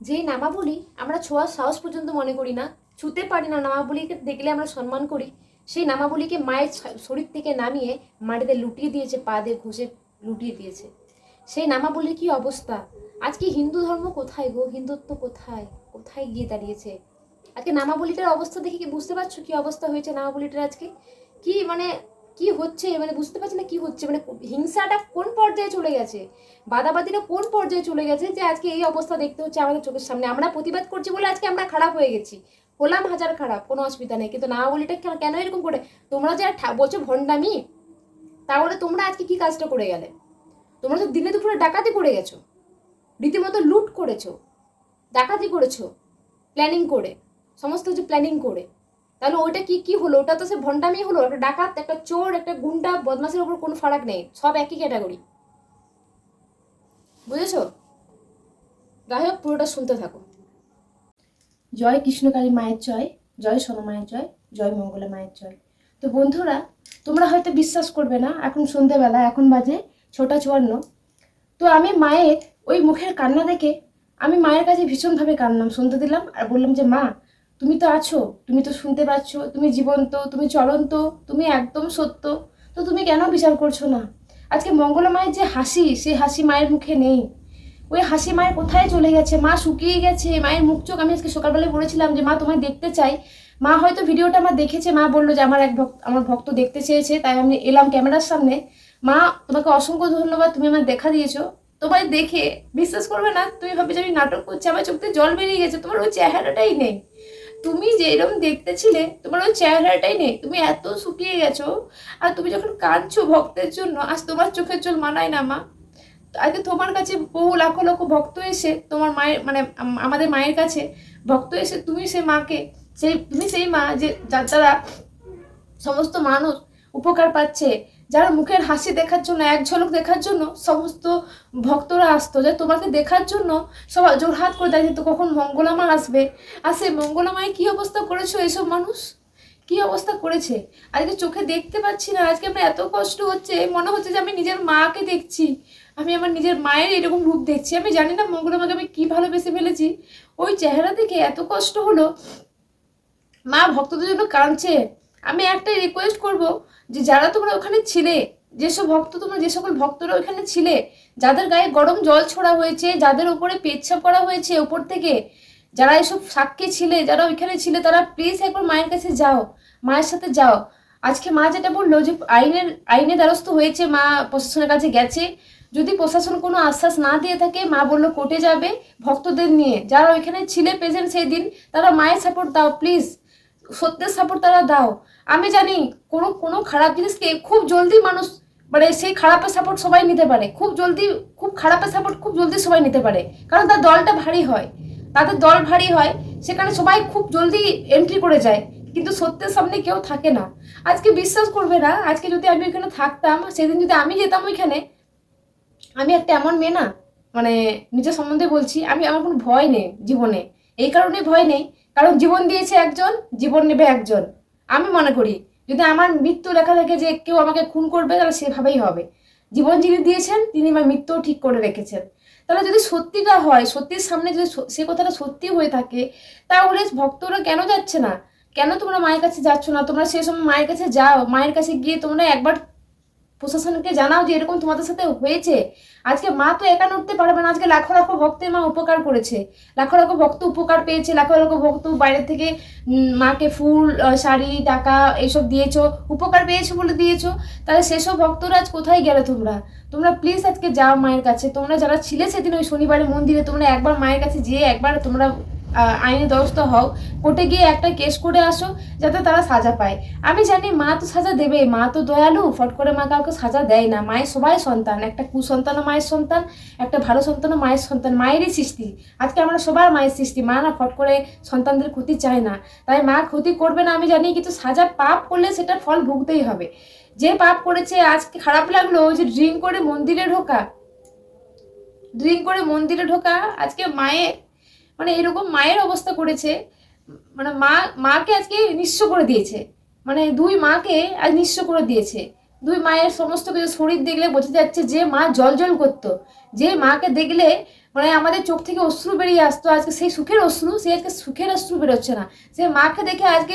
যেই নামাবলি আমরা ছোঁয়ার সাহস পর্যন্ত মনে করি না, ছুতে পারি না নামাবলিকে দেখলে আমরা সম্মান করি। সেই নামাবলিকে মায়ের শরীর থেকে নামিয়ে মাটিতে লুটিয়ে দিয়েছে, পা দিয়ে ঘষে লুটিয়ে দিয়েছে। সেই নামাবলির কি অবস্থা? আজকে হিন্দু ধর্ম কোথায় গো? হিন্দুত্ব কোথায়? কোথায় গিয়ে দাঁড়িয়েছে? আজকে নামাবলিটার অবস্থা দেখে কি বুঝতে পারছ কি অবস্থা হয়েছে নামাবলিটার আজকে? কি মানে কি হচ্ছে? মানে বুঝতে পারছি না কি হচ্ছে? মানে হিংসাটা কোন পর্যায়ে চলে গেছে? বাদাবাদিরা কোন পর্যায়ে চলে গেছে যে আজকে এই অবস্থা দেখতে হচ্ছে আমাদের চোখের সামনে? আমরা প্রতিবাদ করছি বলে আজকে আমরা খারাপ হয়ে গেছি। হলাম হাজার খারাপ, কোনো অসুবিধা নেই। কিন্তু নামাবলিটা কেন- কেন এরকম করে? তোমরা যে ঠা- বলছো ভণ্ডামি, তাহলে তোমরা আজকে কি কাজটা করে গেলে? তোমরা তো দিনে দুপুরে ডাকাতি করে গেছো। রীতিমতো লুট করেছ। ডাকাতি করেছ। প্ল্যানিং করে। সমস্ত কিছু প্ল্যানিং করে। তাহলে ওইটা কি কি হলো? ওটা তো সে ভণ্ডামি হলো, একটা ডাকাত, একটা চোর, একটা গুন্ডা বদমাসের ওপর কোনো ফারাক নেই, সব একই ক্যাটাগরি বুঝেছ? যাই হোক পুরোটা শুনতে থাকো। জয় কৃষ্ণকালী মায়ের জয় জয় সোনমায়ের জয় জয় মঙ্গলা মায়ের জয়। তো বন্ধুরা, তোমরা হয়তো বিশ্বাস করবে না, এখন সন্ধেবেলা, এখন বাজে ছটা চুয়ান্ন। তো আমি মায়ের ওই মুখের কান্না দেখে, আমি মায়ের কাছে ভীষণভাবে কান্নাম, শুনতে দিলাম আর বললাম যে, মা তুমি তো আছো, তুমি তো শুনতে পাচ্ছ, তুমি জীবন্ত, তুমি চলন্ত, তুমি একদম সত্য, তো তুমি কেন বিচার করছ না? আজকে মঙ্গলা মায়ের যে হাসি, সে হাসি মায়ের মুখে নেই। ওই হাসি মায়ের কোথায় চলে গেছে? মা শুকিয়ে গেছে, মায়ের মুখ চোখ, আমি আজকে সকালবেলায় বলেছিলাম যে মা তোমায় দেখতে চাই। মা হয়তো ভিডিওটা আমার দেখেছে, মা বলল যে আমার এক ভক্ত, আমার ভক্ত দেখতে চেয়েছে, তাই আমি এলাম ক্যামেরার সামনে। মা, তোমাকে অসংখ্য ধন্যবাদ, তুমি আমার দেখা দিয়েছ। তোমায় দেখে বিশ্বাস করবে না, তুমি ভাবে যে আমি নাটক করছি, আমার চোখ জল বেরিয়ে গেছে, তোমার ওই চেহারাটাই নেই। তুমি যেরকম দেখতে ছিলে তোমার ওই চেহারাটাই নেই। তুমি এত শুকিয়ে গেছো, আর তুমি যখন কাঁদছো ভক্তের জন্য, আজ তোমার চোখের জল মানায় না, মা। আজকে তোমার কাছে বহু লাখো লক্ষ ভক্ত এসে, তোমার মায়ের মানে আমাদের মায়ের কাছে ভক্ত এসে তুমি সেই মাকে, সেই, তুমি সেই মা যে, যার দ্বারা সমস্ত মানুষ উপকার পাচ্ছে যার মুখের হাসি দেখার জন্য, এক ঝলক দেখার জন্য সমস্ত ভক্তরা আসতো, যে তোমাকে দেখার জন্য সবাই জোরহাত করে দেখে তো কখন মঙ্গলামা আসবে? আর সেই মঙ্গলামায় কী অবস্থা করেছ এইসব মানুষ? কি অবস্থা করেছে? আজকে চোখে দেখতে পাচ্ছি না, আজকে আমার এত কষ্ট হচ্ছে, মনে হচ্ছে যে আমি নিজের মাকে দেখছি, আমি আমার নিজের মায়ের এরকম রূপ দেখছি, আমি জানি না মঙ্গলামাকে আমি কী ভালোবেসে ফেলেছি, ওই চেহারা দেখে এত কষ্ট হলো, মা ভক্তদের জন্য কাঁদছে, আমি একটা রিকোয়েস্ট করব যে যারা তোমরা ওখানে ছিলে যেসব ভক্ত তোমরা, যে সকল ভক্তরা ওখানে ছিলে, যাদের গায়ে গরম জল ছোড়া হয়েছে, যাদের উপরে পেচ্ছাপ করা হয়েছে ওপর থেকে, যারা এসব সাক্ষী ছিলে, যারা ওইখানে ছিলে, তারা প্লিজ একবার মায়ের কাছে যাও, মায়ের সাথে যাও। আজকে মা যেটা বলল যে আইনের, আইনে দ্বারস্থ হয়েছে, মা প্রশাসনের কাছে গেছে। যদি প্রশাসন কোনো আশ্বাস না দিয়ে থাকে, মা বলল কোর্টে যাবে ভক্তদের নিয়ে। যারা ওইখানে ছিলে প্রেজেন্ট সেই দিন, তারা মায়ের সাপোর্ট দাও প্লিজ সত্যের সাপোর্ট তারা দাও। আমি জানি কোনো কোনো খারাপ জিনিসকে খুব জলদি মানুষ মানে সেই খারাপের সাপোর্ট সবাই নিতে পারে। খুব জলদি, খুব খারাপের সাপোর্ট খুব জলদি সবাই নিতে পারে। কারণ তার দলটা ভারী হয়। তাদের দল ভারী হয়, সেখানে সবাই খুব জলদি এন্ট্রি করে যায়। কিন্তু সত্যের সামনে কেউ থাকে না। আজকে বিশ্বাস করবে না, আজকে যদি আমি ওইখানে থাকতাম, সেদিন যদি আমি যেতাম ওইখানে, আমি একটা এমন মেয়ে না মানে নিজের সম্বন্ধে বলছি, আমি, আমার কোনো ভয় নেই জীবনে। এই কারণে ভয় নেই। কারণ জীবন দিয়েছে একজন, জীবন নেবে একজন। আমি মনে করি, যদি আমার মৃত্যু লেখা থাকে যে কেউ আমাকে খুন করবে, তাহলে সেভাবেই হবে। জীবন যিনি দিয়েছেন, তিনি আমার মৃত্যুও ঠিক করে রেখেছেন। তাহলে যদি সত্যিটা হয়, সত্যির সামনে যদি সে কথাটা সত্যি হয়ে থাকে, তাহলে ভক্তরা কেন যাচ্ছে না? কেন তোমরা মায়ের কাছে যাচ্ছ না? তোমরা সেই সময় মায়ের কাছে যাও, মায়ের কাছে গিয়ে তোমরা একবার প্রশাসনকে জানাও যে এরকম তোমাদের সাথে হয়েছে। আজকে মা তো একা নড়তে পারবে না, আজকে লাখো লাখো ভক্তের মা উপকার করেছে। লাখো লাখো ভক্ত উপকার পেয়েছে, লাখো লাখো ভক্ত বাইরে থেকে মাকে ফুল শাড়ি, টাকা এইসব দিয়েছ, উপকার পেয়েছ বলে দিয়েছ। তাহলে সেসব ভক্তরা আজ কোথায় গেলে তোমরা? তোমরা প্লিজ আজকে যাও মায়ের কাছে। তোমরা যারা ছিলে সেদিন ওই শনিবারে মন্দিরে তোমরা একবার মায়ের কাছে যেয়ে একবার তোমরা আইনে দ্বারস্থ হও। কোর্টে গিয়ে একটা কেস করে আসো, যাতে তারা সাজা পায়। আমি জানি মা তো সাজা দেবে মা তো দয়ালু, ফট করে মা কাউকে সাজা দেয় না। মায়ের সবাই সন্তান। একটা কুসন্তানও মায়ের সন্তান, একটা ভালো সন্তানও মায়ের সন্তান। মায়েরই সৃষ্টি। আজকে আমরা সবার মায়ের সৃষ্টি। মা না ফট করে সন্তানদের ক্ষতি চায় না। তাই মা ক্ষতি করবে না, আমি জানি, কিন্তু সাজা পাপ করলে সেটা ফল ভুগতেই হবে। যে পাপ করেছে আজকে খারাপ লাগল যে ড্রিঙ্ক করে মন্দিরে ঢোকা। ড্রিঙ্ক করে মন্দিরে ঢোকা, আজকে মায়ের মানে এরকম মায়ের অবস্থা করেছে মানে মা, মাকে আজকে নিঃস্ব করে দিয়েছে। মানে দুই মাকে আজ নিঃস্ব করে দিয়েছে। দুই মায়ের সমস্ত কিছু শরীর দেখলে বোঝা যাচ্ছে যে মা জল জল করতো। যে মাকে দেখলে মানে আমাদের চোখ থেকে অশ্রু বেরিয়ে আসতো, আজকে সেই সুখের অশ্রু, সে আজকে সুখের অশ্রু বেরোচ্ছে না। সে মাকে দেখে আজকে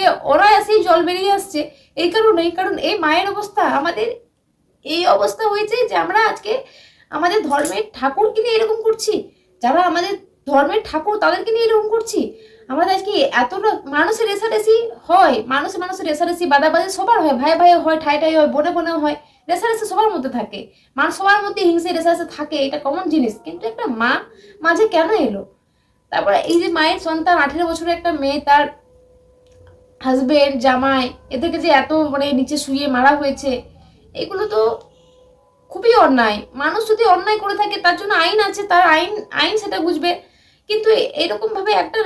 এসেই জল বেরিয়ে আসছে। এই কারণেই, কারণ এই মায়ের অবস্থা আমাদের, এই অবস্থা হয়েছে যে আমরা আজকে আমাদের ধর্মের ঠাকুরকে নিয়ে এরকম করছি। যারা আমাদের ধর্মের ঠাকুর তাদেরকে নিয়ে এরকম করছি? আমাদের আজকে এতটা মানুষের রেসারেসি হয়? মানুষে মানুষের রেসারেসি বাদাবাদি সবার হয়, ভাই ভাই হয়, ঠাই ঠাই হয়, বনে বনে হয় রেসারেসি সবার মধ্যে থাকে। মানুষ সবার মধ্যে হিংসে রেসারেসি থাকে, এটা কমন জিনিস। কিন্তু একটা মা মাঝে কেন এলো? তারপরে এই যে মায়ের সন্তান, আঠেরো বছরের একটা মেয়ে, তার হাজবেন্ড জামাই, এদেরকে যে এত মানে নিচে শুয়ে মারা হয়েছে, এগুলো তো খুবই অন্যায়। মানুষ যদি অন্যায় করে থাকে, তার জন্য আইন আছে, তার আইন আইন সেটা বুঝবে। কিন্তু এ- এরকম ভাবে একটা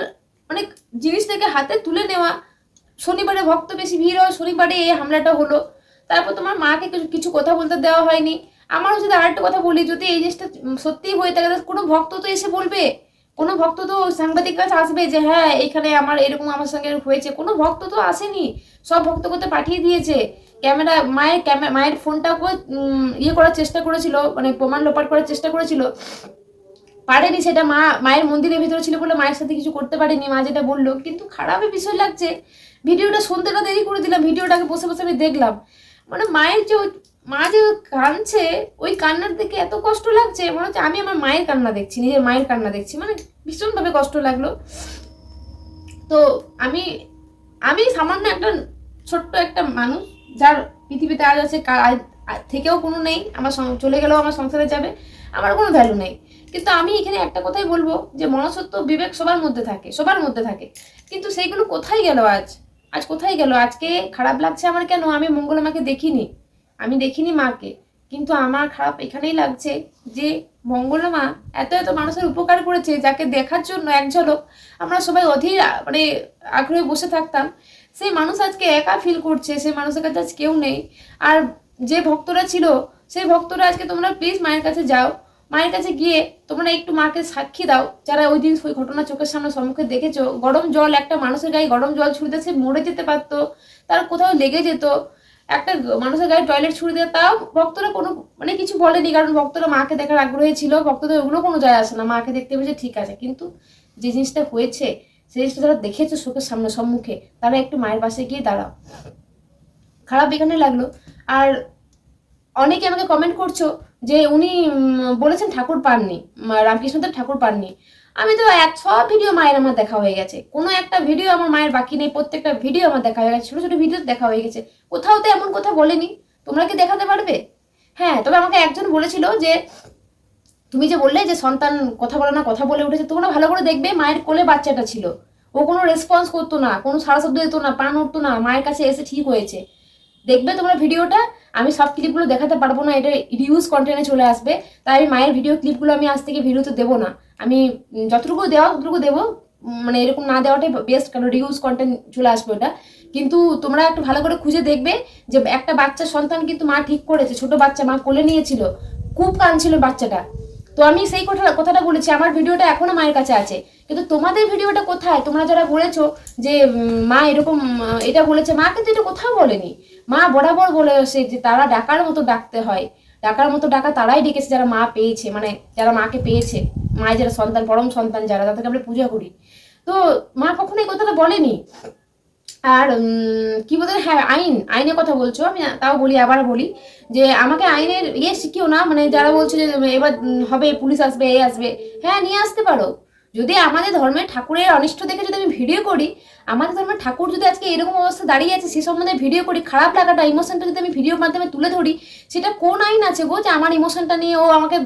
মানে জিনিসটাকে হাতে তুলে নেওয়া, শনিবারে ভক্ত বেশি ভিড় হয়, শনিবারে এই হামলাটা হলো। তারপর তোমার মাকে কিছু কথা বলতে দেওয়া হয়নি। আমারও যদি আরেকটা কথা বলি, যদি এই জিনিসটা সত্যিই হয়ে থাকে কোনো ভক্ত তো এসে বলবে। কোনো ভক্ত তো সাংবাদিক কাছে আসবে যে হ্যাঁ এখানে আমার এরকম আমার সঙ্গে হয়েছে। কোনো ভক্ত তো আসেনি। সব ভক্ত করতে পাঠিয়ে দিয়েছে। ক্যামেরা, মায়ের ক্যামেরা মায়ের ফোনটাকে ইয়ে করার চেষ্টা করেছিল মানে প্রমাণ লোপাট করার চেষ্টা করেছিল। পারেনি সেটা মা, মায়ের মন্দিরের ভিতরে ছিল বলে মায়ের সাথে কিছু করতে পারেনি, মা যেটা বলল। কিন্তু খারাপই বিষয় লাগছে। ভিডিওটা শুনতে না দেরি করে দিলাম, ভিডিওটাকে বসে বসে আমি দেখলাম। মানে মায়ের যে মা যে কাঁদছে, ওই কান্নার দিকে এত কষ্ট লাগছে, মনে হচ্ছে আমি আমার মায়ের কান্না দেখছি, নিজের মায়ের কান্না দেখছি। মানে ভীষণভাবে কষ্ট লাগল। তো আমি আমি সামান্য একটা ছোট্ট একটা মানুষ, যার পৃথিবীতে আজ আছে থেকেও কোনো নেই, আমার চলে গেলেও আমার সংসারে যাবে, আমার কোনো ভ্যালু নেই। কিন্তু আমি এখানে একটা কথাই বলব যে মনসত্ব বিবেক সবার মধ্যে থাকে, সবার মধ্যে থাকে। কিন্তু সেইগুলো কোথায় গেল আজ? আজ কোথায় গেল? আজকে খারাপ লাগছে আমার কেন? আমি মঙ্গলা মাকে দেখিনি। আমি দেখিনি মাকে। কিন্তু আমার খারাপ এখানেই লাগছে যে মঙ্গলমা এত এত মানুষের উপকার করেছে, যাকে দেখার জন্য এক ঝলক আমরা সবাই অধীর মানে আগ্রহে বসে থাকতাম। সেই মানুষ আজকে একা ফিল করছে, সেই মানুষের কাছে আজ কেউ নেই। আর যে ভক্তরা ছিল, সেই ভক্তরা আজকে তোমরা প্লিজ মায়ের কাছে যাও। মায়ের কাছে গিয়ে তোমরা একটু মাকে সাক্ষী দাও। যারা ওই দিন ওই ঘটনা চোখের সামনে সম্মুখে দেখেছ, গরম জল, একটা মানুষের গায়ে গরম জল ছুঁড়তে সে মরে যেতে পারতো, তার কোথাও লেগে যেত। একটা মানুষের গায়ে টয়লেট ছুঁড়ে দিতে তাও ভক্তরা কোনো মানে কিছু বলেনি, কারণ ভক্তরা মাকে দেখার আগ্রহী ছিল। ভক্তদের ওগুলো কোনো যায় আসে না, মাকে দেখতে পেয়েছে, ঠিক আছে। কিন্তু যে জিনিসটা হয়েছে, সেই জিনিসটা যারা দেখেছ চোখের সামনে সম্মুখে, তারা একটু মায়ের পাশে গিয়ে দাঁড়াও। খারাপ এখানে লাগল। আর অনেকে আমাকে কমেন্ট করছ যে উনি বলেছেন ঠাকুর পাননি রামকৃষ্ণদেব ঠাকুর পাননি। আমি তো এক সব ভিডিও মায়ের আমার দেখা হয়ে গেছে। কোনো একটা ভিডিও আমার মায়ের বাকি নেই, প্রত্যেকটা ভিডিও আমার দেখা হয়ে গেছে। ছোটো ছোটো ভিডিও দেখা হয়ে গেছে। কোথাও তো এমন কথা বলেনি। তোমরা কি দেখাতে পারবে? হ্যাঁ তবে আমাকে একজন বলেছিল যে, তুমি যে বললে যে সন্তান কথা বলে না, কথা বলে উঠেছে, তোমরা ভালো করে দেখবে মায়ের কোলে বাচ্চাটা ছিল। ও কোনো রেসপন্স করতো না, কোনো সারা শব্দ দিত না পান উঠতো না, মায়ের কাছে এসে ঠিক হয়েছে। দেখবে তোমরা ভিডিওটা, আমি সব ক্লিপগুলো দেখাতে পারব না, এটা রিউজ কন্টেন্টে চলে আসবে। তাই আমি মায়ের ভিডিও ক্লিপগুলো আমি আজ থেকে ভিডিওতে দেবো না। আমি যতটুকু দেওয়া ততটুকু দেবো মানে এরকম না দেওয়াটাই বেস্ট কারণ রিউজ কন্টেন্ট চলে আসবে ওটা। কিন্তু তোমরা একটু ভালো করে খুঁজে দেখবে যে একটা বাচ্চা সন্তান কিন্তু মা ঠিক করেছে, ছোট বাচ্চা মা কোলে নিয়েছিল, খুব কাঁদছিল বাচ্চাটা। তো আমি সেই কথা কথাটা বলেছি, আমার ভিডিওটা এখনও মায়ের কাছে আছে। কিন্তু তোমাদের ভিডিওটা কোথায়? তোমরা যারা বলেছ যে মা এরকম এটা বলেছে, মা কিন্তু এটা কোথাও বলেনি। মা বরাবর বলে আসে যে, তারা ডাকার মতো ডাকতে হয়। ডাকার মতো ডাকা তারাই ডেকেছে যারা মা পেয়েছে মানে যারা মাকে পেয়েছে। মায়ের যারা সন্তান, পরম সন্তান যারা, তাদেরকে আমরা পূজা করি। তো মা কখনো এই কথাটা বলেনি? আর কি বলতে হ্যাঁ আইন, আইনের কথা বলছো, আমি তাও বলি, আবার বলি যে আমাকে আইনের ইয়ে শিখিও না মানে যারা বলছে যে এবার হবে, পুলিশ আসবে, এ আসবে হ্যাঁ নিয়ে আসতে পারো। যদি আমাদের ধর্মের ঠাকুরের অনিষ্ট দেখে যদি আমি ভিডিও করি, আমাদের ধর্মের ঠাকুর যদি আজকে এরকম অবস্থা দাঁড়িয়ে আছে, সে সম্বন্ধে ভিডিও করি, খারাপ লাগাটা ইমোশনটা যদি আমি ভিডিওর মাধ্যমে তুলে ধরি, সেটা কোন আইন আছে গো যে আমার ইমোশনটা নিয়ে ও আমাকে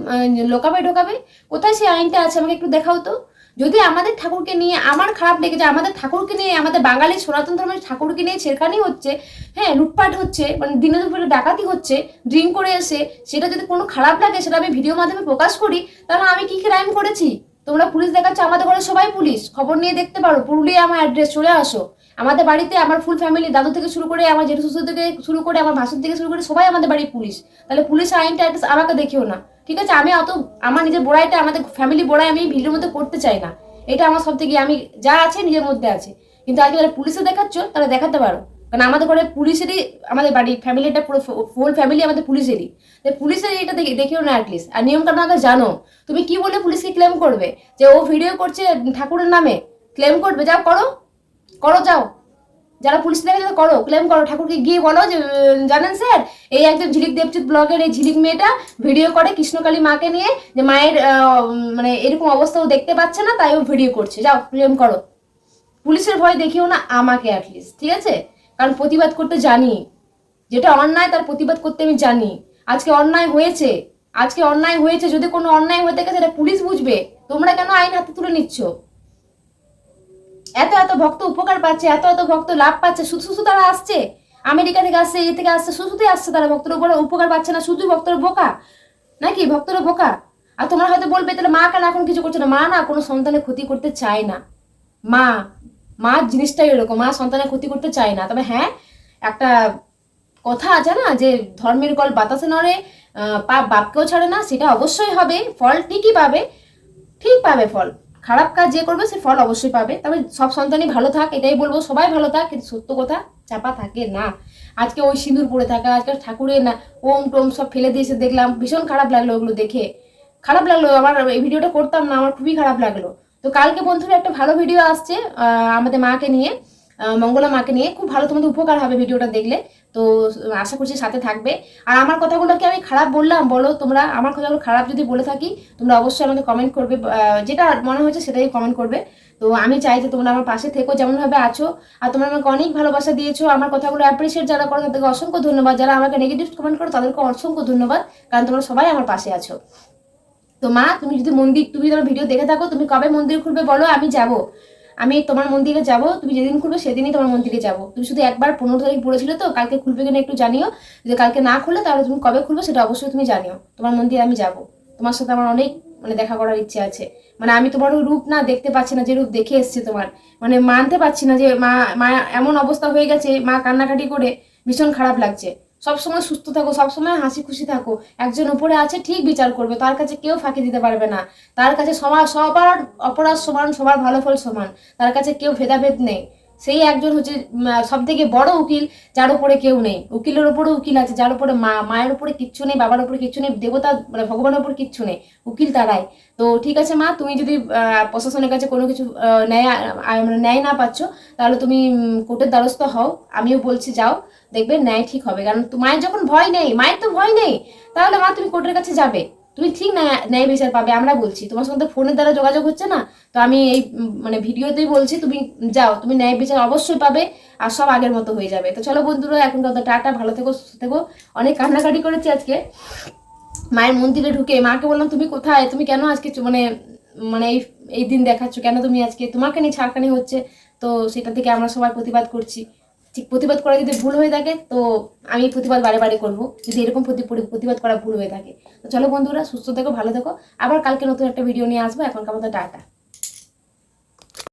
লোকাবে, ঢোকাবে? কোথায় সেই আইনটা আছে? আমাকে একটু দেখাও তো। যদি আমাদের ঠাকুরকে নিয়ে আমার খারাপ লেগে যায় আমাদের ঠাকুরকে নিয়ে, আমাদের বাঙালি সনাতন ধর্মের ঠাকুরকে নিয়ে ছেড়খানি হচ্ছে হ্যাঁ লুটপাট হচ্ছে মানে দিনে দুপুরে ডাকাতি হচ্ছে, ড্রিঙ্ক করে এসে সেটা যদি কোনো খারাপ লাগে, সেটা আমি ভিডিও মাধ্যমে প্রকাশ করি, তাহলে আমি কি ক্রাইম করেছি? তোমরা পুলিশ দেখাচ্ছ, আমাদের ঘরে সবাই পুলিশ, খবর নিয়ে দেখতে পারো, পুরুলিয়া আমার অ্যাড্রেস চলে আসো। আমাদের বাড়িতে আমার ফুল ফ্যামিলি দাদু থেকে শুরু করে আমার জেঠু শ্বশুর থেকে শুরু করে আমার ভাসুর থেকে শুরু করে সবাই আমাদের বাড়ির পুলিশ। তাহলে পুলিশ আইনটা আমাকে দেখিও না। ঠিক আছে? আমি অত, আমার নিজের বড়াইটা আমাদের ফ্যামিলি বড়াই আমি ভিডিওর মধ্যে করতে চাই না। এটা আমার সব থেকে, আমি যা আছে নিজের মধ্যে আছে। কিন্তু আজকে যারা পুলিশে দেখাচ্ছ, তারা দেখাতে পারো। কারণ আমাদের ঘরে পুলিশেরই আমাদের বাড়ি ফ্যামিলিটা পুরো ফুল ফ্যামিলি আমাদের পুলিশেরই। তাই পুলিশের এটা দেখে, দেখেও না অ্যাটলিস্ট আর নিয়ম কানুন জানো। তুমি কি বলে পুলিশকে ক্লেম করবে? যে ও ভিডিও করছে ঠাকুরের নামে। ক্লেম করবে, যাও করো। করো, যাও। যারা পুলিশ দেখে যারা করো। ক্লেম করো। ঠাকুরকে গিয়ে বলো যে জানেন স্যার, এই একজন ঝিলিক দেবচিৎ ব্লগের এই ঝিলিক মেয়েটা ভিডিও করে কৃষ্ণকালী মাকে নিয়ে যে মায়ের মানে এরকম অবস্থা ও দেখতে পাচ্ছে না, তাই ও ভিডিও করছে। যাও ক্লেম করো। পুলিশের ভয় দেখিও না আমাকে অ্যাটলিস্ট ঠিক আছে? কারণ প্রতিবাদ করতে জানি। যেটা অন্যায়, তার প্রতিবাদ করতে আমি জানি। আজকে অন্যায় হয়েছে। আজকে অন্যায় হয়েছে। যদি কোনো অন্যায় হয়ে থাকে, সেটা পুলিশ বুঝবে। তোমরা কেন আইন হাতে তুলে নিচ্ছ? এত এত ভক্ত উপকার পাচ্ছে, এত এত ভক্ত লাভ পাচ্ছে, শুধু শুধু তারা আসছে? আমেরিকা থেকে আসছে এ থেকে আসছে, শুধু শুধুই আসছে তারা ভক্তের উপরে, উপকার পাচ্ছে না শুধু ভক্তরা বোকা। নাকি? ভক্তরা বোকা। আর তোমরা হয়তো বলবে, তাহলে মা কেন এখন কিছু করছে না? মা না, কোনো সন্তানের ক্ষতি করতে চায় না। মা মা জিনিসটাই এরকম মা সন্তানের ক্ষতি করতে চায় না। তবে হ্যাঁ একটা কথা আছে না, যে ধর্মের গল বাতাসে নড়ে পাপ বাপকেও ছাড়ে না, সেটা অবশ্যই হবে, ফল ঠিকই পাবে, ঠিক পাবে ফল। খারাপ কাজ যে করবে সে ফল অবশ্যই পাবে। তবে সব সন্তানই ভালো থাক, এটাই বলব, সবাই ভালো থাক, কিন্তু সত্য কথা, চাপা থাকে না। আজকে ওই সিঁদুর পড়ে থাকা, আজকে ঠাকুরের না, ওম টোম সব ফেলে দিয়েছে দেখলাম, ভীষণ খারাপ লাগল ওগুলো দেখে। খারাপ লাগল, আমার এই ভিডিওটা করতাম না, আমার খুবই খারাপ লাগল। তো কালকে বন্ধুরা একটা ভালো ভিডিও আসছে আমাদের মাকে নিয়ে মঙ্গলা মাকে নিয়ে, খুব ভালো তোমাদের উপকার হবে ভিডিওটা দেখলে। তো আশা করছি সাথে থাকবে। আর আমার কথাগুলোকে আমি খারাপ বললাম, বলো তোমরা আমার কথাগুলো খারাপ যদি বলে থাকি, তোমরা অবশ্যই আমাকে কমেন্ট করবে যেটা মনে হয়েছে সেটাই কমেন্ট করবে। তো আমি চাই যে তোমরা আমার পাশে থেকো, যেমনভাবে আছো। আর তোমরা আমাকে অনেক ভালোবাসা দিয়েছ, আমার কথাগুলো অ্যাপ্রিসিয়েট যারা করো তাদেরকে অসংখ্য ধন্যবাদ। যারা আমাকে নেগেটিভ কমেন্ট করো তাদেরকে অসংখ্য ধন্যবাদ, কারণ তোমরা সবাই আমার পাশে আছো। তো মা, তুমি যদি মন্দির, তুমি তোমার ভিডিও দেখে থাকো, তুমি কবে মন্দির খুলবে বলো, আমি যাব। আমি তোমার মন্দিরে যাব, তুমি যেদিন খুলবে সেদিনই তোমার মন্দিরে যাব। তুমি শুধু একবার পনেরো তারিখ পড়েছিল তো, কালকে খুলবে কিনা একটু জানিও। যদি কালকে না খুলে, তাহলে তুমি কবে খুলবে সেটা অবশ্যই তুমি জানিও। তোমার মন্দিরে আমি যাব। তোমার সাথে আমার অনেক মানে দেখা করার ইচ্ছে আছে। মানে আমি তোমার ওই রূপ না দেখতে পাচ্ছি না, যে রূপ দেখে এসছে তোমার। মানে মানতে পারছি না যে মা মা এমন অবস্থা হয়ে গেছে, মা কান্নাকাটি করে ভীষণ খারাপ লাগছে। সবসময় সুস্থ থাকো, সবসময় হাসি খুশি থাকো। একজন উপরে আছে, ঠিক বিচার করবে। তার কাছে কেউ ফাঁকি দিতে পারবে না। তার কাছে সবার সবার অপরাধ সমান, সবার ভালো ফল সমান। তার কাছে কেউ ভেদাভেদ নেই। সেই একজন হচ্ছে সব থেকে বড় উকিল, যার উপরে কেউ নেই। উকিলের উপরে উকিল আছে, যার উপরে মা, মায়ের উপরে কিচ্ছু নেই, বাবার উপরে কিচ্ছু নেই, দেবতা মানে ভগবানের উপর কিচ্ছু নেই, উকিল তারাই। তো ঠিক আছে মা, তুমি যদি প্রশাসনের কাছে কোনো কিছু ন্যায় মানে ন্যায় না পাচ্ছ, তাহলে তুমি কোর্টের দ্বারস্থ হও। আমিও বলছি যাও, দেখবে ন্যায় ঠিক হবে। কারণ মায়ের যখন ভয় নেই, মায়ের তো ভয় নেই, তাহলে মা তুমি কোর্টের কাছে যাবে। তুমি ঠিক ন্যায় ন্যায় বিচার পাবে, আমরা বলছি। তোমার সঙ্গে ফোনের দ্বারা যোগাযোগ হচ্ছে না। তো আমি এই মানে ভিডিওতেই বলছি, তুমি যাও, তুমি ন্যায় বিচার অবশ্যই পাবে আর সব আগের মতো হয়ে যাবে। তো চলো বন্ধুরা, এখন কত টাটা, ভালো থেকো, সুস্থ থেকো। অনেক কান্নাকাটি করেছি আজকে। মায়ের মন্দিরে ঢুকে মাকে বললাম, তুমি কোথায়? তুমি কেন আজকে মানে মানে এই এই দিন দেখাচ্ছ? কেন তুমি আজকে? তোমাকে নিয়ে ছাড়খানি হচ্ছে? তো সেটা থেকে আমরা সবাই প্রতিবাদ করছি। ঠিক প্রতিবাদ করা যদি ভুল হয়ে থাকে, তো আমি প্রতিবাদ বারে বারে করব। যদি এরকম প্রতি- প্রতি- প্রতিবাদ করা ভুল হয়ে থাকে, তো চলো বন্ধুরা, সুস্থ থেকো, ভালো থেকো। আবার কালকে নতুন একটা ভিডিও নিয়ে আসব। এখন কেমন টাটা।